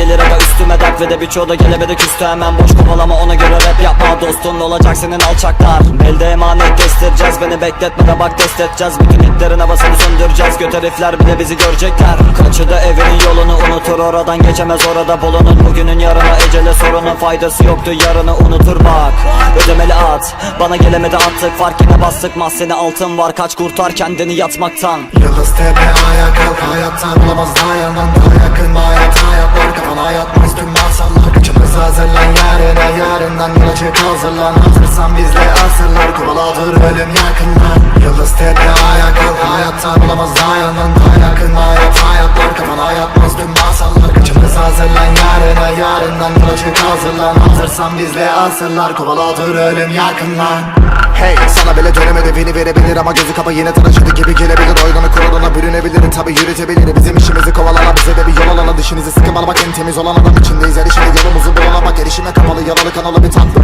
gelir aga üstüme dert Ve de birçoğu da gelemedi küstü. Hemen boş kovalama ona göre rap yapma. Dostun olacak senin alçaklar. Elde emanet kestireceğiz beni bekletme de bak test edeceğiz. Bütün hitlerin havasını söndüreceğiz. Göt herifler bile bizi görecekler. Kaçı da evinin yolunu unutur oradan geçemez. Orada bulunun Bugünün yarına ecele sorunun faydası yoktu. Yarını unutur bak. Ödemeli at bana gelemedi attık. Fark yine bastık mahzeni altın var. Kaç kurtar kendini yatmaktan. Yıldız tepe ayağa kalk hayattan Bulamaz daha yanan daha yakın hayat. Hayatlar hazırlan Hazırsan bizle asırlar kovaladır ölüm yakından Yıldız tepe ayağa kalk hayattan Bulamaz daha yanan daha yakın. Hayat Hayatlar kafana yatmaz. Tüm masallar Kıçımız hazırlan. Yarına yarından çık hazırlan. Hazırsan bizle asırlar kovaladır ölüm yakından Hey sana bile dönemedi. Beni verebilir ama gözü kapa yine tanıştık gibi gelebilir. Oylanı kuralına bürünebilir tabi yürütebilir. Bizim işimizi kovalana bize de bir yol alana. Dişinizi sıkın bana bak en temiz olan adam içindeyiz. Her yolumuzu bulana bak. Erişime kapalı yaralı kanalı bir tatlı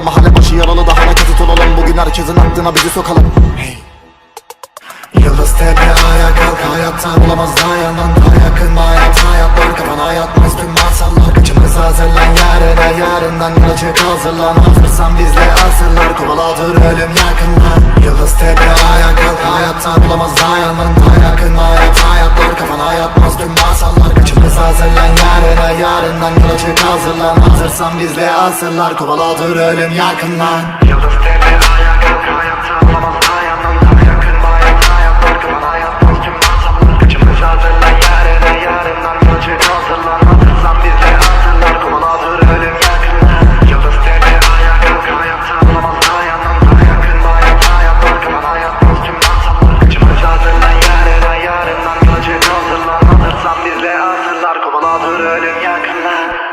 alalım Mahalle başı yaralı daha nakati tutalım Bugün herkesin aklına bizi sokalım. Hey. Yıldız tepe ayağa kalk hayattan Bulamaz daha daha yakın. Hayat Hayatlar kafana yatmaz tüm masallar. Kıçımız hazırlan yarına yarından çık hazırlan. Hazırsan bizle asırlar kovaladır ölüm yakından Yıldız tepe ayağa kalk hayattan Bulamaz daha yanan yarından yola çık hazırlan. Hazırsan bizle asırlar. Kovaladır ölüm yakından. Yıldız Come on.